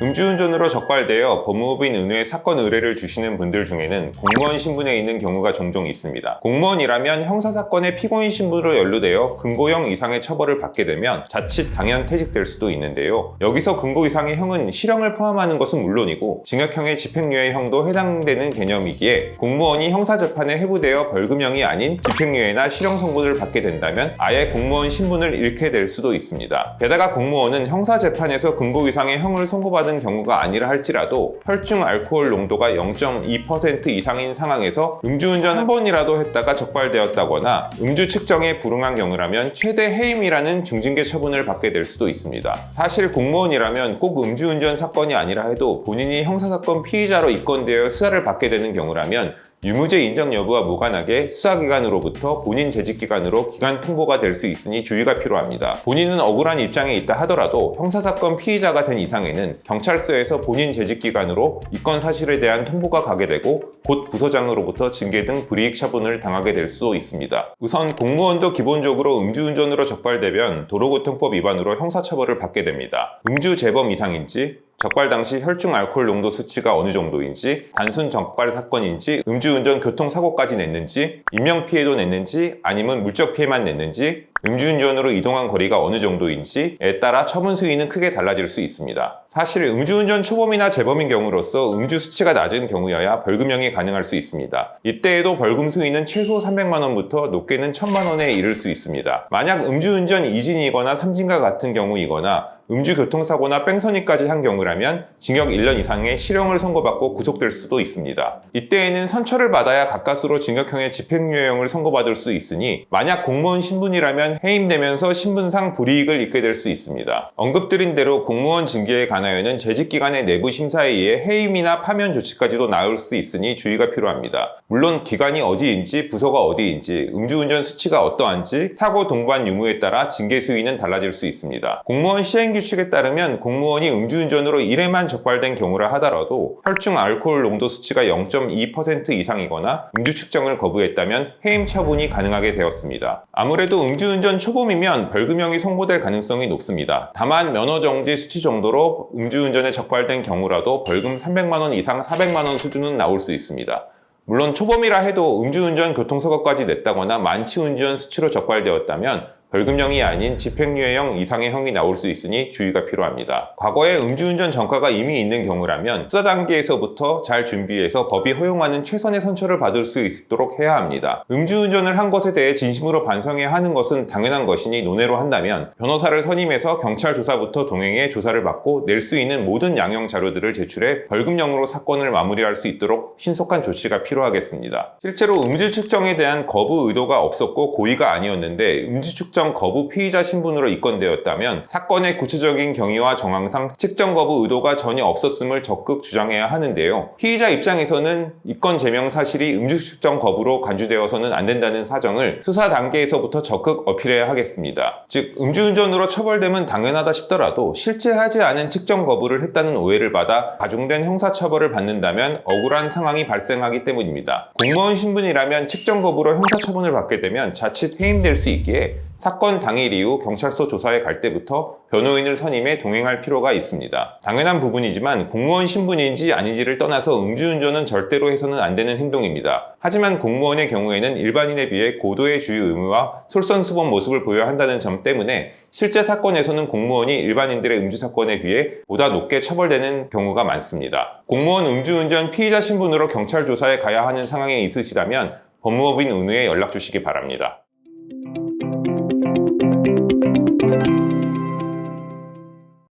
음주운전으로 적발되어 법무법인 은우에 사건 의뢰를 주시는 분들 중에는 공무원 신분에 있는 경우가 종종 있습니다. 공무원이라면 형사사건의 피고인 신분으로 연루되어 금고형 이상의 처벌을 받게 되면 자칫 당연 퇴직될 수도 있는데요. 여기서 금고 이상의 형은 실형을 포함하는 것은 물론이고 징역형의 집행유예 형도 해당되는 개념이기에 공무원이 형사재판에 회부되어 벌금형이 아닌 집행유예나 실형 선고를 받게 된다면 아예 공무원 신분을 잃게 될 수도 있습니다. 게다가 공무원은 형사재판에서 금고 이상의 형을 선고받은 경우가 아니라 할지라도 혈중 알코올 농도가 0.2% 이상인 상황에서 음주운전 한 번이라도 했다가 적발되었다거나 음주 측정에 불응한 경우라면 최대 해임이라는 중징계 처분을 받게 될 수도 있습니다. 사실 공무원이라면 꼭 음주운전 사건이 아니라 해도 본인이 형사사건 피의자로 입건되어 수사를 받게 되는 경우라면 유무죄 인정 여부와 무관하게 수사기관으로부터 본인 재직기관으로 기관 통보가 될 수 있으니 주의가 필요합니다. 본인은 억울한 입장에 있다 하더라도 형사사건 피의자가 된 이상에는 경찰서에서 본인 재직기관으로 이건 사실에 대한 통보가 가게 되고 곧 부서장으로부터 징계 등 불이익 처분을 당하게 될 수도 있습니다. 우선 공무원도 기본적으로 음주운전으로 적발되면 도로교통법 위반으로 형사처벌을 받게 됩니다. 음주 재범 이상인지 적발 당시 혈중 알코올 농도 수치가 어느 정도인지, 단순 적발 사건인지, 음주운전 교통사고까지 냈는지, 인명피해도 냈는지, 아니면 물적 피해만 냈는지, 음주운전으로 이동한 거리가 어느 정도인지에 따라 처분 수위는 크게 달라질 수 있습니다. 사실 음주운전 초범이나 재범인 경우로서 음주 수치가 낮은 경우여야 벌금형이 가능할 수 있습니다. 이때에도 벌금 수위는 최소 300만 원부터 높게는 1000만 원에 이를 수 있습니다. 만약 음주운전 2진이거나 3진과 같은 경우이거나 음주 교통사고나 뺑소니까지 한 경우라면 징역 1년 이상의 실형을 선고받고 구속될 수도 있습니다. 이때에는 선처를 받아야 가까스로 징역형의 집행유예형을 선고받을 수 있으니 만약 공무원 신분이라면 해임되면서 신분상 불이익을 입게 될 수 있습니다. 언급드린 대로 공무원 징계에 관하여는 재직기관의 내부 심사에 의해 해임이나 파면 조치까지도 나올 수 있으니 주의가 필요합니다. 물론 기관이 어디인지 부서가 어디인지 음주운전 수치가 어떠한지 사고 동반 유무에 따라 징계 수위는 달라질 수 있습니다. 공무원 시행 규칙에 따르면 공무원이 음주운전으로 1회만 적발된 경우라 하더라도 혈중 알코올 농도 수치가 0.2% 이상이거나 음주 측정을 거부했다면 해임 처분이 가능하게 되었습니다. 아무래도 음주운전 초범이면 벌금형이 선고될 가능성이 높습니다. 다만 면허 정지 수치 정도로 음주운전에 적발된 경우라도 벌금 300만 원 이상 400만 원 수준은 나올 수 있습니다. 물론 초범이라 해도 음주운전 교통사고까지 냈다거나 만취운전 수치로 적발되었다면 벌금형이 아닌 집행유예형 이상의 형이 나올 수 있으니 주의가 필요합니다. 과거에 음주운전 전과가 이미 있는 경우라면 수사 단계에서부터 잘 준비해서 법이 허용하는 최선의 선처를 받을 수 있도록 해야 합니다. 음주운전을 한 것에 대해 진심으로 반성해야 하는 것은 당연한 것이니 논외로 한다면 변호사를 선임해서 경찰 조사부터 동행해 조사를 받고 낼 수 있는 모든 양형 자료들을 제출해 벌금형으로 사건을 마무리할 수 있도록 신속한 조치가 필요하겠습니다. 실제로 음주 측정에 대한 거부 의도가 없었고 고의가 아니었는데 음주 측정 거부 피의자 신분으로 입건되었다면 사건의 구체적인 경위와 정황상 측정 거부 의도가 전혀 없었음을 적극 주장해야 하는데요. 피의자 입장에서는 입건 제명 사실이 음주 측정 거부로 간주되어서는 안 된다는 사정을 수사 단계에서부터 적극 어필해야 하겠습니다. 즉 음주운전으로 처벌됨은 당연하다 싶더라도 실제 하지 않은 측정 거부를 했다는 오해를 받아 가중된 형사처벌을 받는다면 억울한 상황이 발생하기 때문입니다. 공무원 신분이라면 측정 거부로 형사처분을 받게 되면 자칫 해임될 수 있기에 사건 당일 이후 경찰서 조사에 갈 때부터 변호인을 선임해 동행할 필요가 있습니다. 당연한 부분이지만 공무원 신분인지 아닌지를 떠나서 음주운전은 절대로 해서는 안 되는 행동입니다. 하지만 공무원의 경우에는 일반인에 비해 고도의 주의 의무와 솔선수범 모습을 보여야 한다는 점 때문에 실제 사건에서는 공무원이 일반인들의 음주 사건에 비해 보다 높게 처벌되는 경우가 많습니다. 공무원 음주운전 피의자 신분으로 경찰 조사에 가야 하는 상황에 있으시다면 법무법인 은우에 연락 주시기 바랍니다. Thank you.